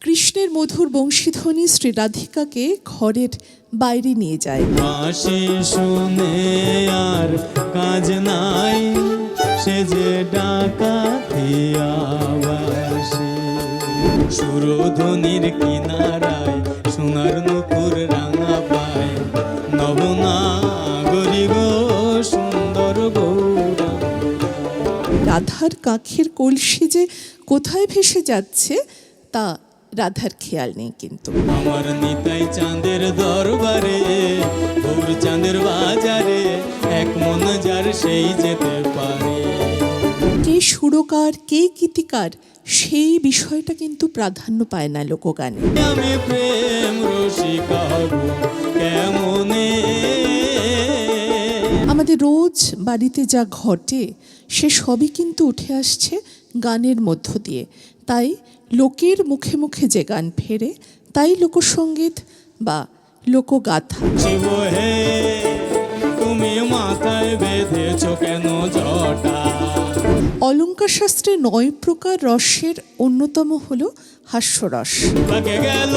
কৃষ্ণের মধুর বংশীধ্বনি শ্রী রাধিকাকে ঘরের বাইরে নিয়ে যায়। বাঁশি শুনে আর কাজ নাই সে যে আবাসে। সুরধ্বনির কিনারায় সোনার নুপুর রাঙা পায়। নবনাগরী গো সুন্দর গৌরা। রাধার কাখের কলসি যে কোথায় ভেসে যাচ্ছে তা রাধার খেয়াল নেই কিন্তু। আমার নিতাই চাঁদের দরবারে গৌর চাঁদের বাজারে এক মন যার সেই যেতে পারে। কে সুরকার কে গীতিকার সেই বিষয়টা কিন্তু প্রাধান্য পায় না লোকগানে। আমি প্রেম রসিকা কেমনে? আমাদের রোজ বাড়িতে যা ঘটে সে সবই কিন্তু উঠে আসছে গানের মধ্য দিয়ে। তাই লোকের মুখে মুখে যে গান ফেরে তাই লোকসঙ্গীত বা লোকগাথা। তুমি মাথায় বেঁধেছ কেন জটা? অলঙ্কার শাস্ত্রে নয় প্রকার রসের অন্যতম হল হাস্যরস। তাকে গেল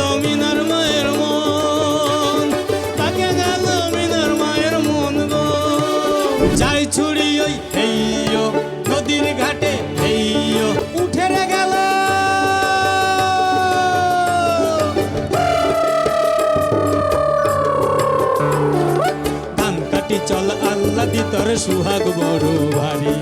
তোর সুহাগ বড় ভারী